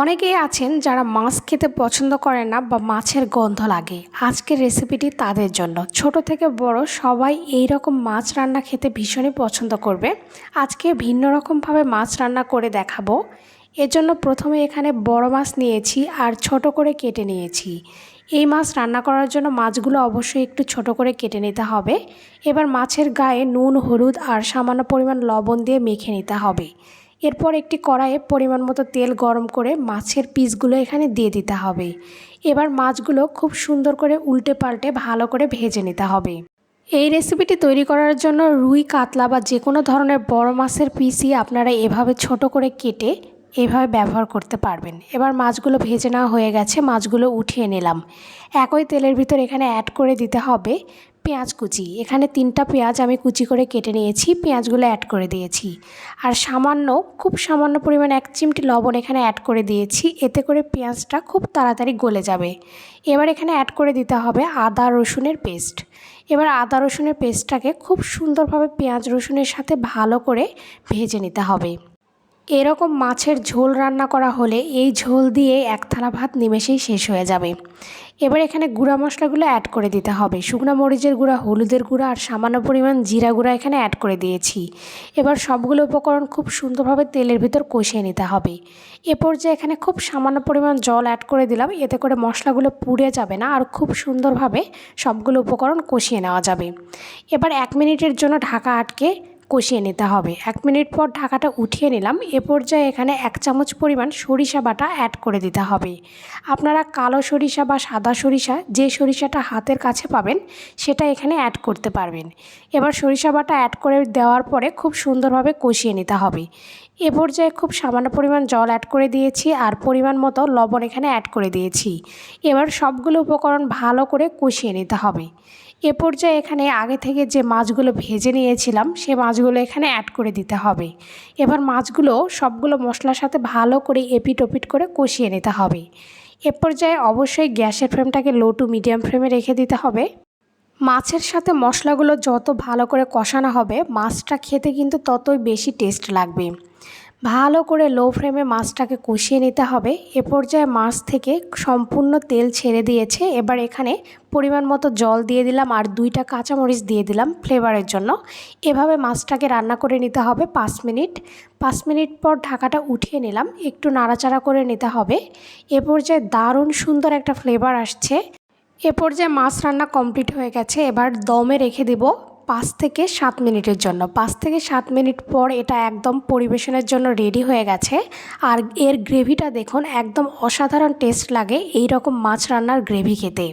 অনেকেই আছেন যারা মাছ খেতে পছন্দ করে না বা মাছের গন্ধ লাগে। আজকের রেসিপিটি তাদের জন্য। ছোট থেকে বড় সবাই এই রকম মাছ রান্না খেতে ভীষণই পছন্দ করবে। আজকে ভিন্ন রকমভাবে মাছ রান্না করে দেখাবো। এর জন্য প্রথমে এখানে বড় মাছ নিয়েছি আর ছোট করে কেটে নিয়েছি। এই মাছ রান্না করার জন্য মাছগুলো অবশ্যই একটু ছোট করে কেটে নিতে হবে। এবার মাছের গায়ে নুন, হলুদ আর সামান্য পরিমাণ লবণ দিয়ে মেখে নিতে হবে। এরপর একটি কড়াইয়ে পরিমাণ মতো তেল গরম করে মাছের পিসগুলো এখানে দিয়ে দিতে হবে। এবার মাছগুলো খুব সুন্দর করে উল্টে পাল্টে ভালো করে ভেজে নিতে হবে। এই রেসিপিটি তৈরি করার জন্য রুই, কাতলা বা যে কোনো ধরনের বড় মাছের পিসই আপনারা এভাবে ছোট করে কেটে এভাবে ব্যবহার করতে পারবেন। এবার মাছগুলো ভেজে নেওয়া হয়ে গেছে, মাছগুলো উঠিয়ে নিলাম। একই তেলের ভিতর এখানে অ্যাড করে দিতে হবে পেঁয়াজ কুচি। এখানে তিনটা পেঁয়াজ আমি কুচি করে কেটে নিয়েছি, পেঁয়াজগুলো অ্যাড করে দিয়েছি। আর সামান্য, খুব সামান্য পরিমাণ এক চিমটি লবণ এখানে অ্যাড করে দিয়েছি, এতে করে পেঁয়াজটা খুব তাড়াতাড়ি গলে যাবে। এবার এখানে অ্যাড করে দিতে হবে আদা রসুনের পেস্ট এবার আদা রসুনের পেস্টটাকে খুব সুন্দরভাবে পেঁয়াজ রসুনের সাথে ভালো করে ভেজে নিতে হবে। এরকম মাছের ঝোল রান্না করা হলে এই ঝোল দিয়ে এক থালা ভাত নিমেষেই শেষ হয়ে যাবে। এবার এখানে গুঁড়া মশলাগুলো অ্যাড করে দিতে হবে। শুকনো মরিচের গুঁড়া, হলুদের গুঁড়া আর সামান্য পরিমাণ জিরা গুঁড়া এখানে অ্যাড করে দিয়েছি। এবার সবগুলো উপকরণ খুব সুন্দরভাবে তেলের ভিতর কষিয়ে নিতে হবে। এ পর্যায়ে এখানে খুব সামান্য পরিমাণ জল অ্যাড করে দিলাম। এতে করে মশলাগুলো পুড়ে যাবে না আর খুব সুন্দরভাবে সবগুলো উপকরণ কষিয়ে নেওয়া যাবে। এবার এক মিনিটের জন্য ঢাকা আটকে কষিয়ে নিতে হবে। এক মিনিট পর ঢাকাটা উঠিয়ে নিলাম। এ পর্যায়ে এখানে এক চামচ পরিমাণ সরিষা বাটা অ্যাড করে দিতে হবে। আপনারা কালো সরিষা বা সাদা সরিষা যে সরিষাটা হাতের কাছে পাবেন, সেটা এখানে অ্যাড করতে পারবেন। এবার সরিষা বাটা অ্যাড করে দেওয়ার পরে খুব সুন্দরভাবে কষিয়ে নিতে হবে। এ পর্যায়ে খুব সামান্য পরিমাণ জল অ্যাড করে দিয়েছি আর পরিমাণ মতো লবণ এখানে অ্যাড করে দিয়েছি। এবার সবগুলো উপকরণ ভালো করে কষিয়ে নিতে হবে। এ পর্যায়ে এখানে আগে থেকে যে মাছগুলো ভেজে নিয়েছিলাম, সে মাছগুলো এখানে অ্যাড করে দিতে হবে। এবার মাছগুলো সবগুলো মশলার সাথে ভালো করে এপিট ওপিট করে কষিয়ে নিতে হবে। এ পর্যায়ে অবশ্যই গ্যাসের ফ্লেমটাকে লো টু মিডিয়াম ফ্লেমে রেখে দিতে হবে। মাছের সাথে মশলাগুলো যত ভালো করে কষানো হবে, মাছটা খেতে কিন্তু ততই বেশি টেস্ট লাগবে। ভালো করে লো ফ্লেমে মাছটাকে কষিয়ে নিতে হবে। এ পর্যায়ে মাছ থেকে সম্পূর্ণ তেল ছেড়ে দিয়েছে। এবার এখানে পরিমাণ মতো জল দিয়ে দিলাম আর দুইটা কাঁচামরিচ দিয়ে দিলাম ফ্লেভারের জন্য। এভাবে মাছটাকে রান্না করে নিতে হবে পাঁচ মিনিট। পাঁচ মিনিট পর ঢাকাটা উঠিয়ে নিলাম। একটু নাড়াচাড়া করে নিতে হবে। এ পর্যায়ে দারুণ সুন্দর একটা ফ্লেভার আসছে। এ পর্যায়ে মাছ রান্না কমপ্লিট হয়ে গেছে। এবার দমে রেখে দেবো। পাঁচ থেকে সাত মিনিটের জন্য। পাঁচ থেকে সাত মিনিট পর এটা একদম পরিবেশনের জন্য রেডি হয়ে গেছে। আর এর গ্রেভিটা দেখুন, একদম অসাধারণ টেস্ট লাগে এই রকম মাছ রান্নার গ্রেভি খেতে।